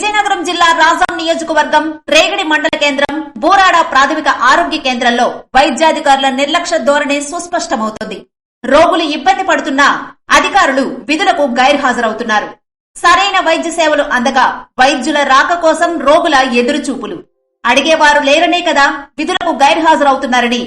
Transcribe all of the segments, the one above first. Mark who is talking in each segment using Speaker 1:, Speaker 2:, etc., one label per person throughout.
Speaker 1: విజయనగరం జిల్లా రాజాం నియోజకవర్గం రేగడి మండల కేంద్రం బూరాడ ప్రాథమిక ఆరోగ్య కేంద్రంలో వైద్యాధికారుల నిర్లక్ష్య ధోరణి సుస్పష్టమవుతోంది. రోగులు ఇబ్బంది పడుతున్నా అధికారులు విధులకు గైర్హాజరవుతున్నారు. సరైన వైద్య సేవలు అందగా వైద్యుల రాక కోసం రోగుల ఎదురుచూపులు. అడిగేవారు లేరనే కదా విధులకు గైర్హాజరవుతున్నారని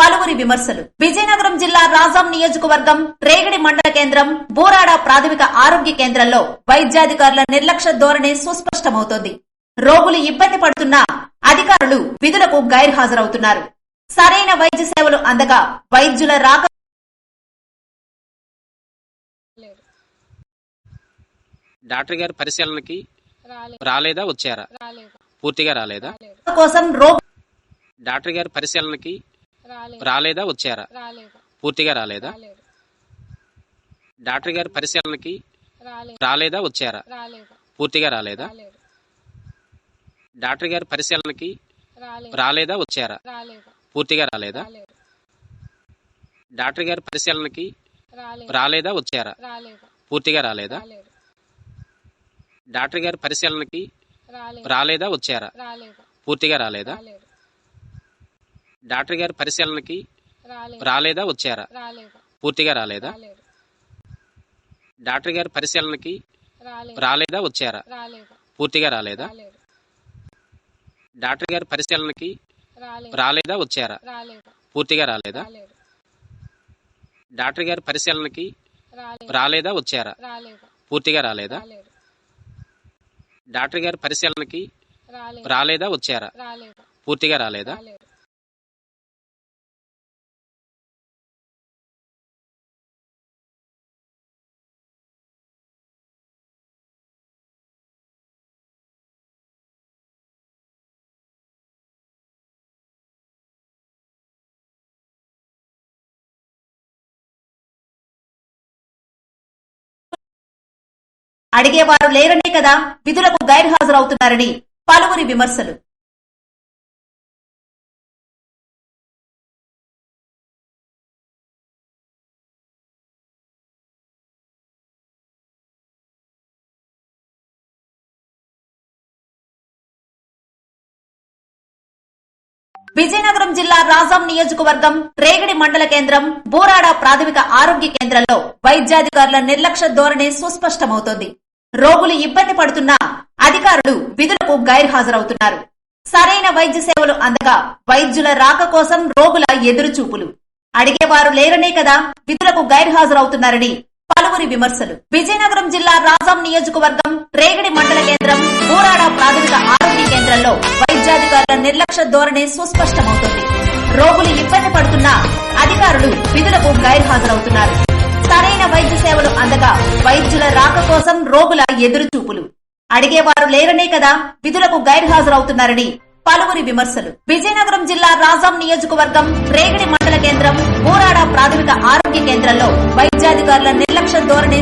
Speaker 1: పలువురి విమర్శలు. విజయనగరం జిల్లా రాజాం నియోజకవర్గం రేగడి మండల కేంద్రం బూరాడ ప్రాథమిక ఆరోగ్య కేంద్రంలో వైద్యాధికారుల నిర్లక్ష్య ధోరణి సుస్పష్టమవుతోంది. రోగులు ఇబ్బంది పడుతున్నా అధికారులు విధులకు గైర్హాజరవుతున్నారు. సరైన వైద్య సేవలు అందగా వైద్యుల రాక
Speaker 2: డాక్టర్ గారి పరిశీలనకి
Speaker 3: రాలేదు?
Speaker 2: వచ్చారా? పూర్తిగా రాలేదా
Speaker 3: రాలేదు?
Speaker 1: కోసం రోగు
Speaker 2: డాక్టర్ గారి పరిశీలనకి
Speaker 3: రాలేదు?
Speaker 2: వచ్చారా? పూర్తిగా రాలేదా? డాక్టర్ గారి పరిశీలనకి
Speaker 3: రాలేదు.
Speaker 2: వచ్చారా? పూర్తిగా రాలేదా? డాక్టర్ గారి పరిశీలనకి
Speaker 3: రాలేదు.
Speaker 2: వచ్చారా? పూర్తిగా రాలేదా? డాక్టర్ గారి పరిశీలనకి
Speaker 3: రాలేదు.
Speaker 2: వచ్చారా? పూర్తిగా రాలేదా? డాక్టర్ గారి పరిశీలనకి
Speaker 3: రాలేదు.
Speaker 2: వచ్చారా? పూర్తిగా రాలేదు. డాక్టర్ గారి పరిశీలనకి
Speaker 3: రాలేదు.
Speaker 2: వచ్చారా? పూర్తిగా రాలేదా? డాక్టర్ గారి పరిశీలనకి
Speaker 3: రాలేదు.
Speaker 2: వచ్చారా? పూర్తిగా రాలేదా? డాక్టర్ గారి పరిశీలనకి
Speaker 3: రాలేదు.
Speaker 2: వచ్చారా? పూర్తిగా రాలేదా? డాక్టర్ గారి పరిశీలనకి
Speaker 3: రాలేదు.
Speaker 2: వచ్చారా? పూర్తిగా రాలేదా? డాక్టర్ గారి పరిశీలనకి
Speaker 3: రాలేదు.
Speaker 2: వచ్చారా? పూర్తిగా రాలేదా.
Speaker 1: అడిగేవారు లేరనే కదా విధులకు గైర్హాజరవుతున్నారని పలువురి విమర్శలు. విజయనగరం జిల్లా రాజాం నియోజకవర్గం రేగడి మండల కేంద్రం బూరాడ ప్రాథమిక ఆరోగ్య కేంద్రంలో వైద్యాధికారుల నిర్లక్ష్య ధోరణి సుస్పష్టమవుతోంది. రోగులు ఇబ్బంది పడుతున్నా అధికారులు విధులకు గైర్హాజరవుతున్నారు. సరైన వైద్య సేవలు అందగా వైద్యుల రాక కోసం రోగుల ఎదురుచూపులు. అడిగేవారు లేరనే కదా విధులకు గైర్హాజరవుతున్నారని పలువురి విమర్శలు. విజయనగరం జిల్లా రాజాం నియోజకవర్గం రేగడి మండల కేంద్రం బూరాడ ప్రాథమిక ఆరోగ్య నిర్లక్ష్య ధోరణి సుస్పష్టమవుతుంది. రోగులు ఇబ్బంది పడుతున్నా అధికారులు విధులకు గైర్హాజరవుతున్నారు. సరైన వైద్య సేవలు అందగా వైద్యుల రాక కోసం రోగుల ఎదురుచూపులు. అడిగేవారు లేరనే కదా విధులకు గైర్హాజరవుతున్నారని పలువురి విమర్శలు. విజయనగరం జిల్లా రాజాం నియోజకవర్గం రేగిడి మండల కేంద్రం బూరాడ ప్రాథమిక ఆరోగ్య కేంద్రంలో వైద్యాధికారుల నిర్లక్ష్య ధోరణి